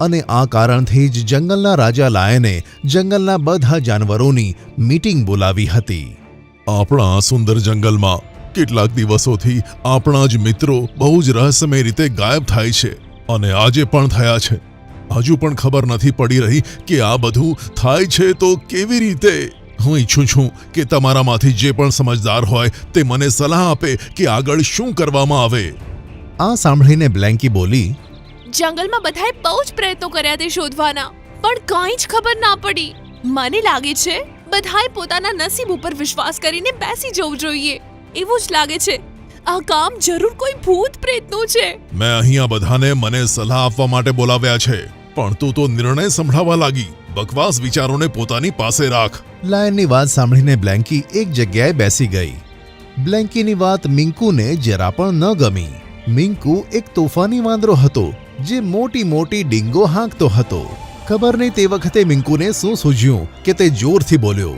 અને આ કારણથી જ જંગલના રાજા લાયને જંગલના બધા જાનવરોની મીટિંગ બોલાવી હતી. આપણા સુંદર જંગલમાં કેટલાક દિવસોથી આપણા જ મિત્રો બહુ જ રહસ્યમય રીતે ગાયબ થાય છે અને આજે પણ થયા છે. હજુ પણ ખબર નથી પડી રહી કે આ બધું થાય છે તો કેવી રીતે? હું ઈચ્છું છું કે તમારામાંથી જે પણ સમજદાર હોય તે મને સલાહ આપે કે આગળ શું કરવામાં આવે. આ સાંભળીને બ્લેન્કી બોલી જંગલમાં બધાએ બહુ જ પ્રયત્નો કર્યા તે શોધવાના. પણ કાંઈ જ ખબર ના પડી. મને લાગે છે બધાએ પોતાના નસીબ ઉપર વિશ્વાસ કરીને બેસી જવું જોઈએ. એવું જ લાગે છે. આ કામ જરૂર કોઈ ભૂત પ્રેતનું છે. મેં અહીંયા બધાને મને સલાહ આપવા માટે બોલાવ્યા છે. પણ તું તો નિર્ણય સંભળાવા લાગી. બકવાસ વિચારોને પોતાની પાસે રાખ. લાયનની વાત સાંભળીને બ્લેન્કી એક જગ્યાએ બેસી ગઈ. બ્લેન્કીની વાત મિંકુને જરા પણ ન ગમી. મિંકુ એક તોફાની વાંદરો હતો. જે મોટી મોટી ડીંગો હાંકતો હતો. ખબર નહીં તે વખતે મિંકુને શું સૂઝ્યું કે તે જોરથી બોલ્યો